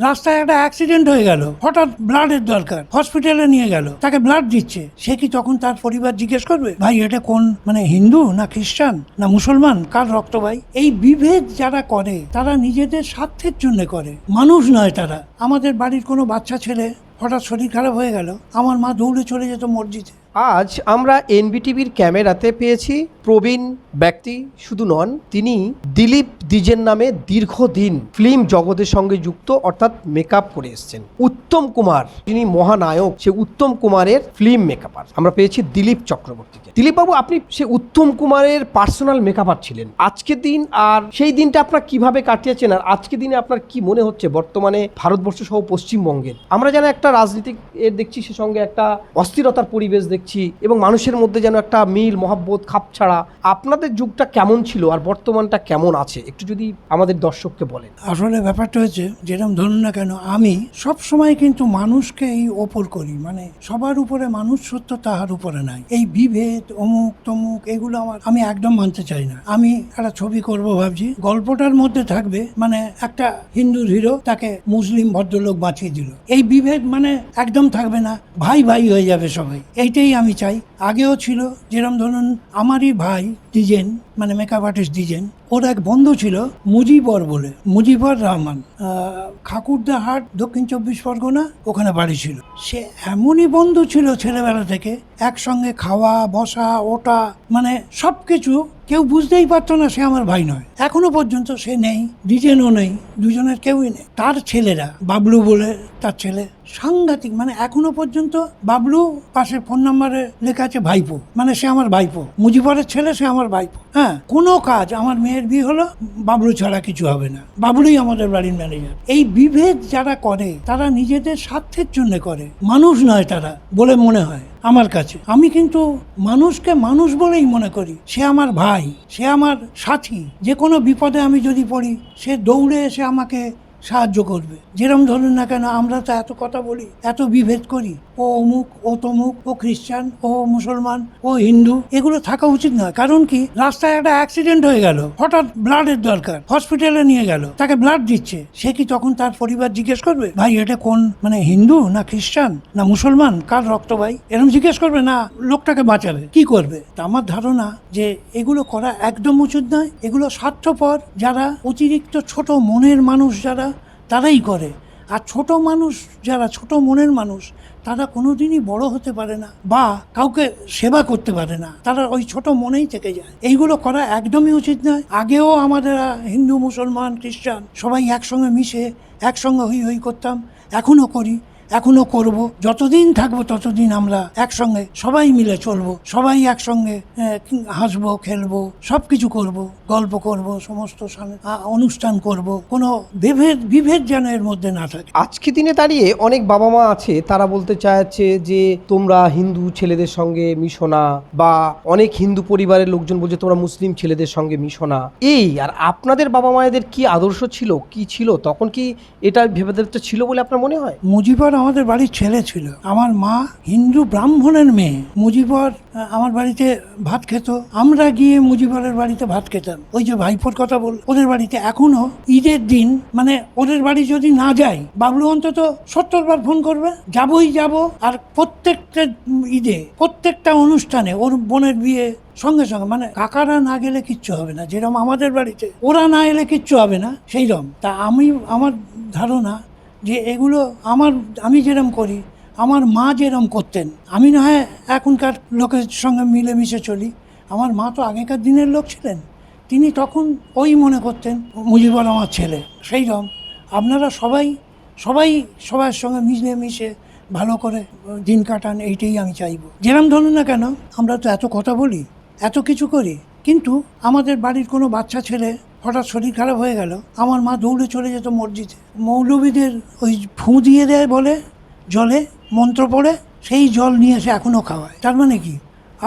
রাস্তায় একটা অ্যাক্সিডেন্ট হয়ে গেল। হঠাৎ ব্লাডের দরকার। হসপিটালে নিয়ে গেল। তাকে ব্লাড দিচ্ছে। সে কি তখন তার পরিবার জিজ্ঞেস করবে? ভাই, এটা কোন মানে হিন্দু না খ্রিস্টান না মুসলমান? কার রক্ত ভাই? এই বিভেদ যারা করে, তারা নিজেদের স্বার্থের জন্য করে। মানুষ নয় তারা। আমাদের বাড়ির কোনো বাচ্চা ছেলে হঠাৎ শরীর খারাপ হয়ে গেল। আমার মা দৌড়ে চলে যেত মসজিদে। আজ আমরা এনবিটিভির ক্যামেরাতে পেয়েছি প্রবীণ ব্যক্তি, শুধু নন, তিনি দিলীপ দ্বিজের নামে দীর্ঘদিন ফিল্ম জগতের সঙ্গে যুক্ত, অর্থাৎ মেকআপ করে এসছেন। উত্তম কুমার, যিনি মহানায়ক, সে উত্তম কুমারের ফিল্ম মেকআপার আমরা পেয়েছি দিলীপ চক্রবর্তীকে। দিলীপবাবু, আপনি সে উত্তম কুমারের পার্সোনাল মেকআপার ছিলেন। আজকের দিন আর সেই দিনটা আপনার কীভাবে কাটিয়েছেন আর আজকের দিনে আপনার কি মনে হচ্ছে বর্তমানে ভারতবর্ষ সহ পশ্চিমবঙ্গের? আমরা যেন একটা রাজনীতিক এর দেখছি, সে সঙ্গে একটা অস্থিরতার পরিবেশ দেখছি। এবং মানুষের মধ্যে যেন একটা মিল, মহাব্বত, খাপ ছাড়া। আপনাদের যুগটা কেমন ছিল আর বর্তমানটা কেমন আছে? একটু যদি আমাদের দর্শককে বলেন। আসলে ব্যাপারটা হচ্ছে যেরকম ধরুন না কেন, আমি সব সময় কিন্তু মানুষকে এই ওপর করি। মানে সবার উপরে মানুষ সত্য তাহার উপরে নাই। এই বিভেদ, অমুক, তমুক, এগুলো আমার, আমি একদম মানতে চাই না। আমি একটা ছবি করব ভাবছি, গল্পটার মধ্যে থাকবে মানে একটা হিন্দু হিরো তাকে মুসলিম ভদ্রলোক বাঁচিয়ে দিল। এই বিভেদ মানে একদম থাকবে না, ভাই ভাই হয়ে যাবে সবাই। এইটাই আমি চাই। আগেও ছিল, যেরম ধরুন আমারই ভাই ডিজেন মানে মেকআপ আর্টিস্ট ডিজেন ওর এক বন্ধু ছিল মুজিবর বলে, মুজিবর রহমান। খাকুরদা হাট, দক্ষিণ চব্বিশ পরগনা, ওখানে বাড়ি ছিল। সে এমনই বন্ধু ছিল ছেলেবেলা থেকে, একসঙ্গে খাওয়া, বসা ওটা মানে সব কিছু কেউ বুঝতেই পারতো না সে আমার ভাই নয়। এখনও পর্যন্ত সে নেই ডিজেনও নেই, দুজনের কেউই নেই। তার ছেলেরা, বাবলু বলে তার ছেলে, সাংঘাতিক মানে এখনও পর্যন্ত বাবলু পাশে ফোন নাম্বারে লেখা আছে ভাইপো। মানে সে আমার ভাইপো। মুজিবরের ছেলে, সে আমার ভাইপো। হ্যাঁ কোনো কাজ, আমার মেয়ের বিয়ে হলো, বাবলু ছাড়া কিছু হবে না। বাবলুই আমাদের বাড়ির ম্যানেজার এই বিভেদ যারা করে, তারা নিজেদের স্বার্থের জন্য করে। মানুষ নয় তারা, বলে মনে হয় আমার কাছে। আমি কিন্তু মানুষকে মানুষ বলেই মনে করি। সে আমার ভাই, সে আমার সাথী। যে কোনো বিপদে আমি যদি পড়ি, সে দৌড়ে এসে আমাকে সাহায্য করবে। যেরম ধরুন না কেন, আমরা তো এত কথা বলি, এত বিভেদ করি। ও অমুক, ও তমুক, ও খ্রিস্টান, ও মুসলমান, ও হিন্দু, এগুলো থাকা উচিত নয়। কারণ কি? রাস্তায় একটা অ্যাক্সিডেন্ট হয়ে গেল, হঠাৎ ব্লাডের দরকার হসপিটালে নিয়ে গেল, তাকে ব্লাড দিচ্ছে। সে কি তখন তার পরিবার জিজ্ঞেস করবে? ভাই, এটা কোন মানে হিন্দু না খ্রিস্টান না মুসলমান? কার রক্ত ভাই? এরকম জিজ্ঞেস করবে, না, লোকটাকে বাঁচাবে, কি করবে? আমার ধারণা যে এগুলো করা একদম উচিত নয়। এগুলো স্বার্থপর যারা, অতিরিক্ত ছোট মনের মানুষ যারা তারাই করে। আর ছোট মানুষ যারা, ছোট মনের মানুষ, তারা কোনোদিনই বড় হতে পারে না বা কাউকে সেবা করতে পারে না। তারা ওই ছোট মনেই থেকে যায়। এইগুলো করা একদমই উচিত নয়। আগেও আমাদের হিন্দু, মুসলমান, খ্রিস্টান সবাই একসঙ্গে মিশে একসঙ্গে হই হই করতাম, এখনও করি। এখনও করব যতদিন থাকব ততদিন আমরা একসঙ্গে সবাই মিলে চলবো সবাই একসঙ্গে হাসবো খেলব সব কিছু করব গল্প করব সমস্ত অনুষ্ঠান করব কোনো বিভেদ বিভেদ যেন এর মধ্যে না থাকে। আজকে দিনে দাঁড়িয়ে অনেক বাবা মা আছে তারা বলতে চাইছে যে তোমরা হিন্দু ছেলেদের সঙ্গে মিশো না বা অনেক হিন্দু পরিবারের লোকজন বলছে তোমরা মুসলিম ছেলেদের সঙ্গে মিশো না। এই আর আপনাদের বাবা মায়েদের কি আদর্শ ছিল কি ছিল? তখন কি এটা ভেবেদেরটা ছিল বলে আপনার মনে হয়? মুজিবর আমাদের বাড়ির ছেলে ছিল। আমার মা হিন্দু ব্রাহ্মণের মেয়ে। মুজিবর আমার বাড়িতে ভাত খেত। আমরা গিয়ে মুজিবরের বাড়িতে ভাত খেতাম। ওই যে ভাইপোর কথা বল, ওদের বাড়িতে এখনও ঈদের দিন মানে ওদের বাড়ি যদি না যাই বাবলু অন্তত সত্তর বার ফোন করবে, যাবই যাব। আর প্রত্যেকটা ঈদে, প্রত্যেকটা অনুষ্ঠানে ওর বোনের বিয়ে সঙ্গে সঙ্গে মানে কাকারা না গেলে কিচ্ছু হবে না। যেরকম আমাদের বাড়িতে, ওরা না এলে কিচ্ছু হবে না সেই রকম তা আমি, আমার ধারণা যে এগুলো আমার, আমি যেরম করি, আমার মা যেরম করতেন, আমি না হয় এখনকার লোকের সঙ্গে মিলেমিশে চলি। আমার মা তো আগেকার দিনের লোক ছিলেন, তিনি তখন ওই মনে করতেন মুজিবর আমার ছেলে। সেই রকম আপনারা সবাই সবাই সবার সঙ্গে মিশে মিশে ভালো করে দিন কাটান, এইটাই আমি চাইব। যেরম ধরুন না কেন, আমরা তো এত কথা বলি, এত কিছু করি, কিন্তু আমাদের বাড়ির কোনো বাচ্চা ছেলে হঠাৎ শরীর খারাপ হয়ে গেল, আমার মা দৌড়ে চলে যেত মসজিদে। মৌলবীদের ওই ফু দিয়ে দেয় বলে, জলে মন্ত্র পড়ে, সেই জল নিয়ে এসে এখনও খাওয়ায়। তার মানে কি?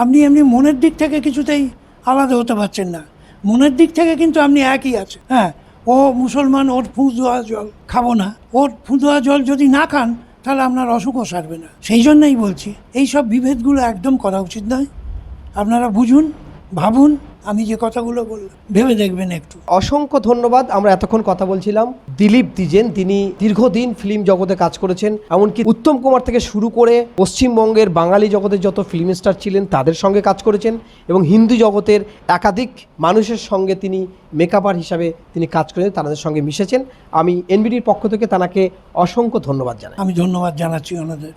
আপনি এমনি মনের দিক থেকে কিছুতেই আলাদা হতে পারছেন না। মনের দিক থেকে কিন্তু আপনি একই আছে হ্যাঁ ও মুসলমান, ওর ফু দেওয়া জল খাব না। ওর ফু দেওয়া জল যদি না খান, তাহলে আপনার অসুখও সারবে না। সেই জন্যই বলছি এই সব বিভেদগুলো একদম করা উচিত নয়। আপনারা বুঝুন ভাবুন আমি যে কথাগুলো বললাম ভেবে দেখবেন একটু। অসংখ্য ধন্যবাদ আমরা এতক্ষণ কথা বলছিলাম। দিলীপ দিজেন তিনি দীর্ঘদিন ফিল্ম জগতে কাজ করেছেন এমনকি উত্তম কুমার থেকে শুরু করে পশ্চিমবঙ্গের বাঙালি জগতের যত ফিল্ম স্টার ছিলেন তাদের সঙ্গে কাজ করেছেন এবং হিন্দু জগতের একাধিক মানুষের সঙ্গে তিনি মেকআপার হিসাবে তিনি কাজ করেছেন তাদের সঙ্গে মিশেছেন। আমি এনবিডির পক্ষ থেকে তাকে অসংখ্য ধন্যবাদ জানাই। আমি ধন্যবাদ জানাচ্ছি ওনাদের।